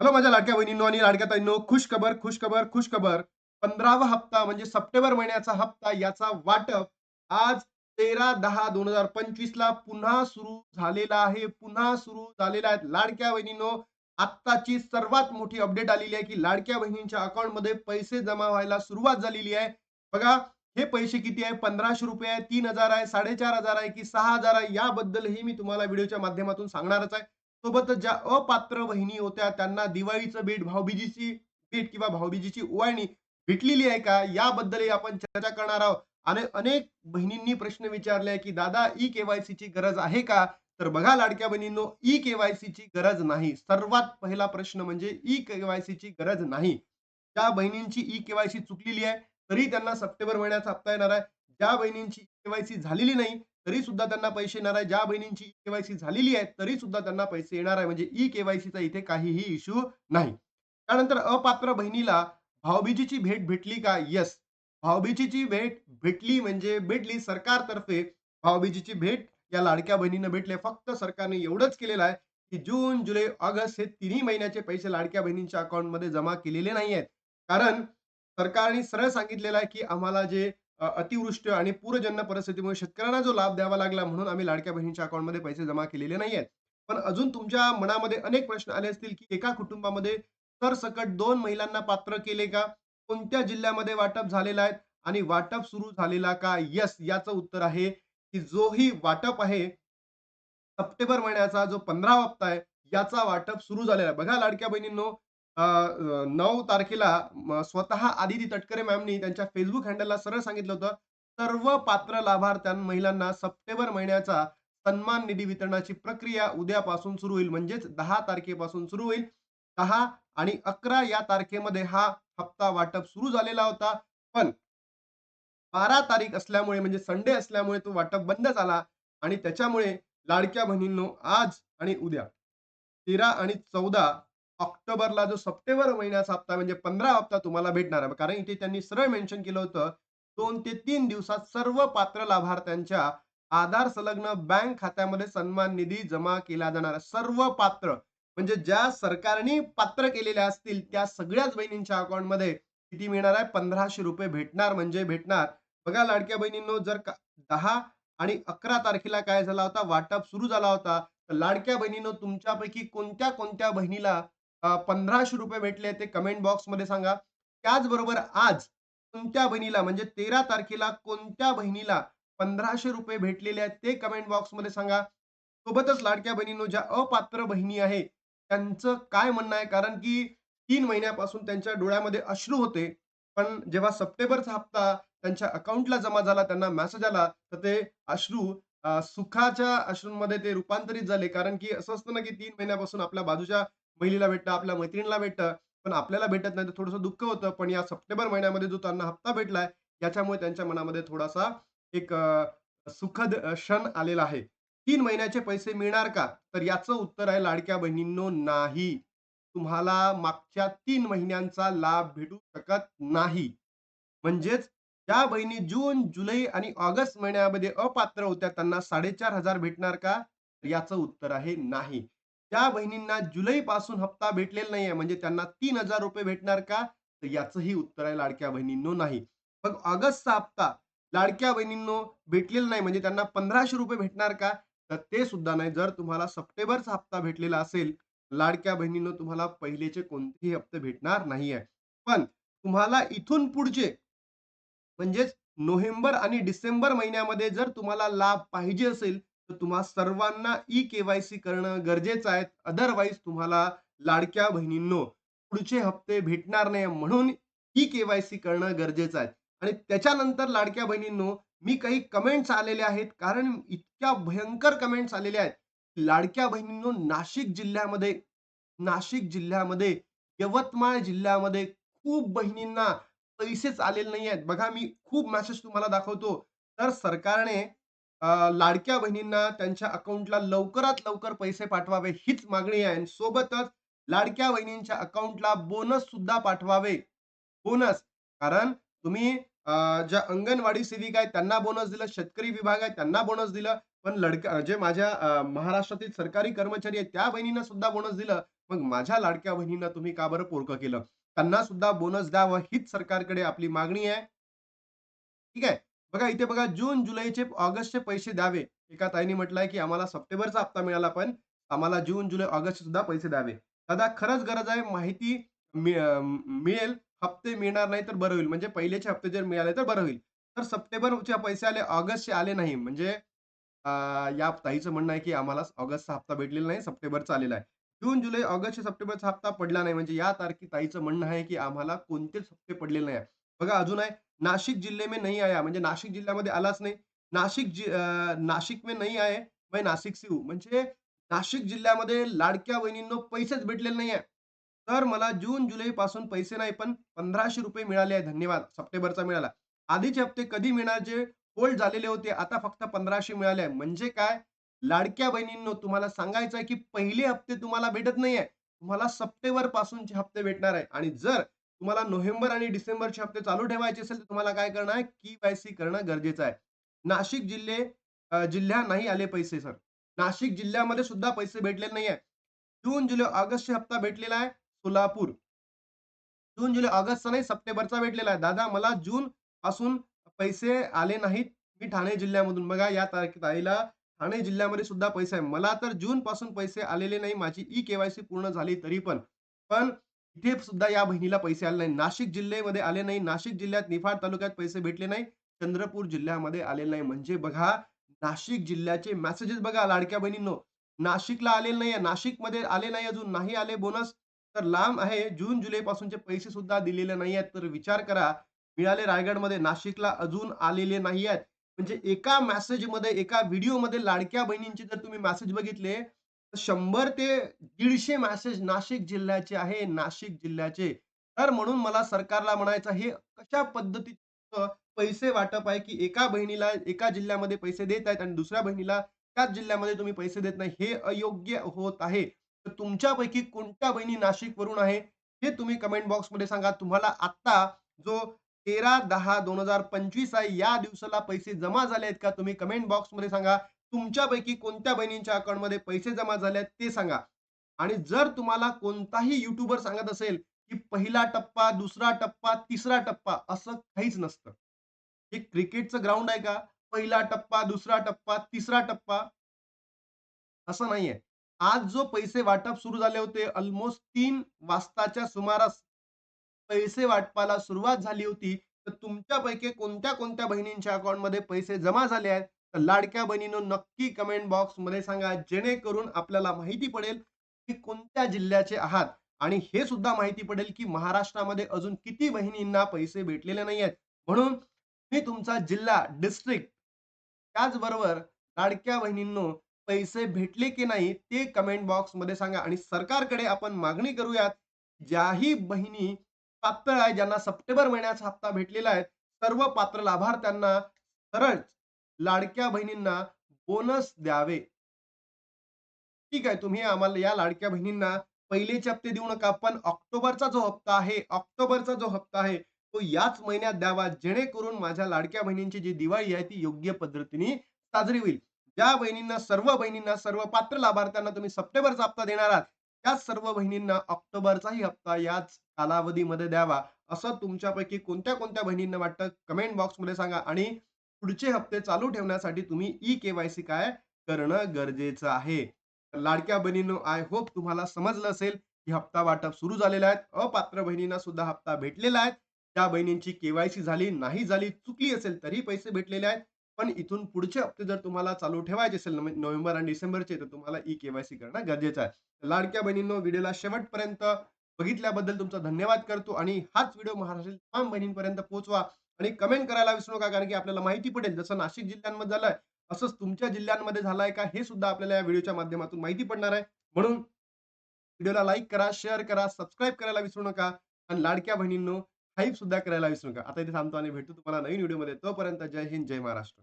Hello माझ्या लाडक्या बहिणींनो आणि लाडक्या ताईंनो खुश खबर खुश खबर खुश खबर. पंधरावा हप्ता म्हणजे सप्टेंबर महिन्याचा हप्ता याचा वाटप आज तेरा दहा दोन हजार पंचवीस ला पुन्हा सुरू झालेला आहे. पुन्हा सुरू झालेला आहे. लाडक्या बहिणींनो आत्ताची सर्वात मोठी अपडेट आलेली आहे की लाडक्या बहिणींच्या अकाउंटमध्ये पैसे जमा व्हायला सुरुवात झालेली आहे. बघा हे पैसे किती आहे? पंधराशे रुपये आहे तीन हजार आहे साडेचार हजार आहे की सहा हजार आहे? याबद्दलही मी तुम्हाला व्हिडिओच्या माध्यमातून सांगणारच आहे. सोबतच ज्या अपात्र बहिणी होत्या त्यांना दिवाळीचं भेट भाऊबीजीची भेट किंवा भाऊबीजीची ओवाळणी भेटलेली आहे का? याबद्दलही आपण चर्चा करणार आहोत. आणि अनेक बहिणींनी प्रश्न विचारले की दादा ई केवायसी ची गरज आहे का? तर बघा लाडक्या बहिणींनो ई केवायसी ची गरज नाही. सर्वात पहिला प्रश्न म्हणजे ई केवायसी ची गरज नाही. ज्या बहिणींची ई केवायसी चुकलेली आहे तरी त्यांना सप्टेंबर महिन्याचा हप्ता येणार आहे. ज्या बहिणींची केवायसी झालेली नाही तरी सुद्धा त्यांना पैसे येणार आहे. ज्या बहिणींची केवायसी झालेली आहे तरी सुद्धा त्यांना पैसे येणार आहे. म्हणजे ई केवायसीचा इथे काहीही इश्यू नाही. त्यानंतर अपात्र बहिणीला भाऊबीजीची भेट भेटली का? येस भाऊबीजीची भेट भेटली म्हणजे भेटली. सरकारतर्फे भाऊबीजीची भेट या लाडक्या बहिणीनं भेटले. फक्त सरकारने एवढंच केलेलं आहे की जून जुलै ऑगस्ट हे तिन्ही महिन्याचे पैसे लाडक्या बहिणींच्या अकाउंटमध्ये जमा केलेले नाही आहेत कारण सरकारने सरळ सांगितलेलं आहे की आम्हाला जे अतिवृष्टी आणि पूरजन्य परिस्थितीमुळे शेतकऱ्यांना जो लाभ द्यावा लागला म्हणून आम्ही लाडक्या बहिणीच्या अकाउंटमध्ये पैसे जमा केलेले नाही आहेत पण अजून तुमच्या मनामध्ये अनेक प्रश्न आले असतील की एका कुटुंबामध्ये सरसकट दोन महिलांना पात्र केले का? कोणत्या जिल्ह्यामध्ये वाटप झालेला आहे आणि वाटप सुरू झालेला का? यस याचं उत्तर आहे की जोही वाटप आहे सप्टेंबर महिन्याचा जो पंधरा हप्ता आहे याचा वाटप सुरू झालेला आहे. बघा लाडक्या बहिणींनो नऊ तारखेला स्वतः आदिती तटकरे मॅमनी त्यांच्या फेसबुक हँडलला सरळ सांगितलं होतं सर्व पात्र लाभार्थ्यां महिलांना सप्टेंबर महिन्याचा सन्मान निधी वितरणाची प्रक्रिया उद्यापासून सुरू होईल म्हणजेच दहा तारखेपासून सुरू होईल. दहा आणि अकरा या तारखेमध्ये हा हप्ता वाटप सुरू झालेला होता. पण बारा तारीख असल्यामुळे म्हणजे संडे असल्यामुळे तो वाटप बंद झाला आणि त्याच्यामुळे लाडक्या बहिणींनो आज आणि उद्या तेरा आणि चौदा ऑक्टोबरला जो सप्टेंबर महिन्याचा हप्ता म्हणजे पंधरा हप्ता तुम्हाला भेटणार आहे. कारण इथे त्यांनी सरळ मेन्शन केलं होतं दोन ते तीन दिवसात सर्व पात्र लाभार्थ्यांच्या आधार संलग्न बँक खात्यामध्ये सन्मान निधी जमा केला जाणार सर्व पात्र म्हणजे ज्या सरकारने पात्र केलेल्या असतील त्या सगळ्याच बहिणींच्या अकाउंटमध्ये किती मिळणार आहे? पंधराशे रुपये भेटणार म्हणजे भेटणार. बघा लाडक्या बहिणींनो जर का दहा आणि अकरा तारखेला काय झाला होता? वाटप सुरू झाला होता. तर लाडक्या बहिणींनो तुमच्यापैकी कोणत्या कोणत्या बहिणीला पंधराशे रुपये भेटले ते कमेंट बॉक्समध्ये सांगा. त्याचबरोबर आज कोणत्या बहिणीला म्हणजे तेरा तारखेला कोणत्या बहिणीला पंधराशे रुपये भेटलेले आहेत ते कमेंट बॉक्समध्ये सांगा. सोबतच लाडक्या बहिणींनो ज्या अपात्र बहिणी आहे त्यांचं काय म्हणणं आहे? कारण की तीन महिन्यापासून त्यांच्या डोळ्यामध्ये अश्रू होते. पण जेव्हा सप्टेंबरचा हप्ता त्यांच्या अकाउंटला जमा झाला त्यांना मेसेज आला तर ते अश्रू सुखाच्या अश्रूंमध्ये ते रूपांतरित झाले. कारण की असं असतं ना की तीन महिन्यापासून आपल्या बाजूच्या महिलेला भेटतं आपल्या मैत्रिणीला भेटतं पण आपल्याला भेटत नाही तर थोडंसं दुःख होतं. पण या सप्टेंबर महिन्यामध्ये जो त्यांना हप्ता भेटलाय याच्यामुळे त्यांच्या मनामध्ये थोडासा एक सुखद क्षण आलेला आहे. तीन महिन्याचे पैसे मिळणार का? तर याचं उत्तर आहे लाडक्या बहिणींनो नाही. तुम्हाला मागच्या तीन महिन्यांचा लाभ भेटू शकत नाही. म्हणजेच ज्या बहिणी जून जुलै आणि ऑगस्ट महिन्यामध्ये अपात्र होत्या त्यांना साडेचार हजार भेटणार का? याचं उत्तर आहे नाही. ज्या बहिणींना जुलै पासून हप्ता भेटलेला नाहीये. म्हणजे त्यांना तीन हजार रुपये भेटणार का? तर याचंही उत्तर आहे लाडक्या बहिणींनो नाही. मग ऑगस्टचा हप्ता लाडक्या बहिणींनो भेटलेला नाही. म्हणजे त्यांना पंधराशे रुपये भेटणार का? तर ते सुद्धा नाही. जर तुम्हाला सप्टेंबरचा हप्ता भेटलेला असेल लाडक्या बहिणींनो तुम्हाला पहिलेचे कोणतेही हप्ते भेटणार नाहीये. पण तुम्हाला इथून पुढचे म्हणजेच नोव्हेंबर आणि डिसेंबर महिन्यामध्ये जर तुम्हाला लाभ पाहिजे असेल तुम्हा सर्वांना ई केवायसी करणं गरजेचं आहे. अदरवाईज तुम्हाला लाडक्या बहिणींनो पुढचे हप्ते भेटणार नाही म्हणून ई केवायसी करणं गरजेचं आहे. आणि त्याच्यानंतर लाडक्या बहिणींनो मी काही कमेंट्स आलेले आहेत. कारण इतक्या भयंकर कमेंट्स आलेले आहेत. लाडक्या बहिणींनो नाशिक जिल्ह्यामध्ये नाशिक जिल्ह्यामध्ये यवतमाळ जिल्ह्यामध्ये खूप बहिणींना पैसेच आलेले नाही आहेत बघा मी खूप मेसेज तुम्हाला दाखवतो. तर सरकारने लाडक्या बहिणींना त्यांच्या अकाउंटला लवकरात लवकर पैसे पाठवावे हीच मागणी आहे सोबतच लाडक्या बहिणींच्या अकाउंटला बोनस सुद्धा पाठवावे बोनस कारण तुम्ही ज्या अंगणवाडी सेविका आहेत त्यांना बोनस दिलं शेतकरी विभाग आहे त्यांना बोनस दिलं पण लडक्या जे माझ्या महाराष्ट्रातील सरकारी कर्मचारी आहेत त्या बहिणींना सुद्धा बोनस दिलं मग माझ्या लाडक्या बहिणींना तुम्ही का बरं पोरकं केलं? त्यांना सुद्धा बोनस द्यावं हीच सरकारकडे आपली मागणी आहे. ठीक आहे. बघा इथे बघा जून, जुलैचे, ऑगस्टचे पैसे द्यावे. एका ताईने म्हटलंय, की आम्हाला सप्टेंबरचा हप्ता मिळाला पण आम्हाला जून, जुलै, ऑगस्ट सुद्धा पैसे द्यावे. दादा खरंच गरज आहे माहिती मिळेल, हप्ते मिळणार नाही तर बरं होईल. म्हणजे पहिलेचे हप्ते जर मिळाले तर बरं होईल. तर सप्टेंबरचे पैसे आले, ऑगस्टचे आले नाही म्हणजे या ताईचं म्हणणं आहे, की आम्हाला ऑगस्टचा हप्ता भेटलेला नाही, सप्टेंबरचा आलेला आहे. जून, जुलै, ऑगस्ट, सप्टेंबरचा हप्ता पडला नाही म्हणजे या तारखे ताईचं म्हणणं आहे, की आम्हाला कोणतेच हप्ते पडलेले नाही. बघा अजून आहे, नाशिक जिल्हे में नहीं आया म्हणजे नाशिक जिल्ह्यामध्ये आलाच नाही. नाशिक जि नाशिक में नाही आहे मैं नाशिक से म्हणजे नाशिक जिल्ह्यामध्ये लाडक्या बहिणींनो पैसेच भेटलेले नाहीये. तर मला जून, जुलै पासून पैसे नाही पण ₹1500 मिळाले आहे. धन्यवाद. सप्टेंबरचा मिळाला. आधीचे हप्ते कधी मिळणार जे होल्ड झालेले होते, आता फक्त पंधराशे मिळाले आहे. म्हणजे काय? लाडक्या बहिणींनो तुम्हाला सांगायचं आहे, की पहिले हप्ते तुम्हाला भेटत नाहीये. तुम्हाला सप्टेंबर पासूनचे हप्ते भेटणार आहे आणि जर तुम्हाला नोव्हेंबर आणि डिसेंबरचे हप्ते चालू ठेवायचे असेल, तर तुम्हाला काय करणं आहे? की वाय सी करणं गरजेचं आहे. नाशिक जिल्हे जिल्ह्या नाही आले पैसे सर. नाशिक जिल्ह्यामध्ये सुद्धा पैसे भेटलेले नाहीये. जून, जुलै, ऑगस्टचे हप्ता भेटलेला आहे सोलापूर. जून, जुलै, ऑगस्टचा नाही सप्टेंबरचा भेटलेला आहे. दादा मला जून पासून पैसे आले नाहीत. मी ठाणे जिल्ह्यामधून बघा या तारखेला ठाणे जिल्ह्यामध्ये सुद्धा पैसे आहे. मला तर जून पासून पैसे आलेले नाही. माझी ई केवायसी पूर्ण झाली तरी पण. पण इथे सुद्धा या बहिणीला पैसे आले नाही. नाशिक जिल्ह्यामध्ये आले नाही. नाशिक जिल्ह्यात निफाड तालुक्यात पैसे भेटले नाही. चंद्रपूर जिल्ह्यामध्ये आलेले नाही. म्हणजे बघा नाशिक जिल्ह्याचे मेसेजेस बघा लाडक्या बहिणींनो. नाशिकला आलेले नाहीये. नाशिकमध्ये आले नाही अजून नाही आले बोनस तर लांब आहे. जून, जुलैपासूनचे पैसे सुद्धा दिलेले नाहीयेत. तर विचार करा, मिळाले रायगडमध्ये, नाशिकला अजून आलेले नाहीयेत. म्हणजे एका मेसेजमध्ये, एका व्हिडिओमध्ये लाडक्या बहिणींचे जर तुम्ही मेसेज बघितले, शंभर ते दीडशे मॅसेज नाशिक जिल्ह्याचे आहे, नाशिक जिल्ह्याचे. तर म्हणून मला सरकारला म्हणायचं हे कशा पद्धतीचं पैसे वाटप आहे, की एका बहिणीला एका जिल्ह्यामध्ये पैसे देत आहेत आणि दुसऱ्या बहिणीला त्याच जिल्ह्यामध्ये तुम्ही पैसे देत नाही. हे अयोग्य होत आहे. तर तुमच्यापैकी कोणत्या बहिणी नाशिक वरून आहे, हे तुम्ही कमेंट बॉक्समध्ये सांगा. तुम्हाला आत्ता जो 13/10/2025 आहे, या दिवसाला पैसे जमा झाले आहेत का? तुम्ही कमेंट बॉक्समध्ये सांगा. तुमच्यापैकी कोणत्या बहिणींच्या अकाउंटमध्ये पैसे जमा झाले ते सांगा. आणि जर तुम्हाला कोणताही युट्यूबर सांगत असेल, की पहिला टप्पा, दुसरा टप्पा, तिसरा टप्पा असं काहीच नसतं. हे क्रिकेटचं ग्राउंड आहे का? पहिला टप्पा, दुसरा टप्पा, तिसरा टप्पा असं नाहीये. आज जो पैसे वाटप सुरू झाले होते ऑलमोस्ट तीन वाजताच्या सुमारास पैसे वाटपाला सुरुवात झाली होती. तर तुमच्यापैकी कोणत्या-कोणत्या बहिणींच्या अकाउंटमध्ये पैसे जमा झाले आहेत? तर लाडक्या बहिणीनं नक्की कमेंट बॉक्समध्ये सांगा. जेणेकरून आपल्याला माहिती पडेल, की कोणत्या जिल्ह्याचे आहात आणि हे सुद्धा माहिती पडेल, की महाराष्ट्रामध्ये अजून किती बहिणींना पैसे भेटलेले नाहीयेत. म्हणून मी तुमचा जिल्हा, डिस्ट्रिक्ट त्याचबरोबर लाडक्या बहिणींनो पैसे भेटले की नाही ते कमेंट बॉक्समध्ये सांगा आणि सरकारकडे आपण मागणी करूयात, ज्याही बहिणी पात्र आहे, ज्यांना सप्टेंबर महिन्याचा हप्ता भेटलेला आहे, सर्व पात्र लाभार्थ्यांना सरळ लाडक्या बहिणींना बोनस द्यावे. ठीक आहे, तुम्ही आम्हाला या लाडक्या बहिणींना पहिलेचे हप्ते देऊ नका, पण ऑक्टोबरचा जो हप्ता आहे, ऑक्टोबरचा जो हप्ता आहे, तो याच महिन्यात द्यावा. जेणेकरून माझ्या लाडक्या बहिणींची जी दिवाळी आहे, ती योग्य पद्धतीने साजरी होईल. ज्या बहिणींना, सर्व बहिणींना, सर्व पात्र लाभार्थ्यांना तुम्ही सप्टेंबरचा हप्ता देणार आहात, त्याच सर्व बहिणींना ऑक्टोबरचाही हप्ता याच कालावधीमध्ये द्यावा. असं तुमच्यापैकी कोणत्या-कोणत्या बहिणींना वाटतं कमेंट बॉक्समध्ये सांगा आणि पुढचे हप्ते चालू ठेवण्यासाठी तुम्ही ई-के-वाय-सी काय करणं गरजेचं आहे. लाडक्या बहिणींनो, आय होप तुम्हाला समजलं असेल, की हप्ता वाटप सुरू झालेला आहे. अपात्र बहिणींना सुद्धा हप्ता भेटलेला आहे. त्या बहिणींची केवायसी झाली, नाही झाली, चुकली असेल तरी पैसे भेटलेले आहेत. पण इथून पुढचे हप्ते जर तुम्हाला चालू ठेवायचे असेल नोव्हेंबर आणि डिसेंबरचे, तर तुम्हाला ई केवायसी करणं गरजेचं आहे. लाडक्या बहिणींनो, व्हिडिओला शेवटपर्यंत बघितल्याबद्दल तुमचा धन्यवाद करतो आणि हाच व्हिडिओ महाराष्ट्रातील तमाम बहिणींपर्यंत पोहोचवा आणि कमेंट करायला विसरू नका. कारण की आपल्याला माहिती पडेल, जसं नाशिक जिल्ह्यांमध्ये झालंय, असंच तुमच्या जिल्ह्यांमध्ये झालंय का? हे सुद्धा आपल्याला या व्हिडिओच्या माध्यमातून माहिती पडणार आहे. म्हणून व्हिडिओला लाईक करा, शेअर करा, सबस्क्राईब करायला विसरू नका आणि लाडक्या बहिणींनो, हाईप सुद्धा करायला विसरू नका. आता इथे थांबतो आणि भेटतो तुम्हाला नवीन व्हिडिओमध्ये. तोपर्यंत जय हिंद, जय महाराष्ट्र.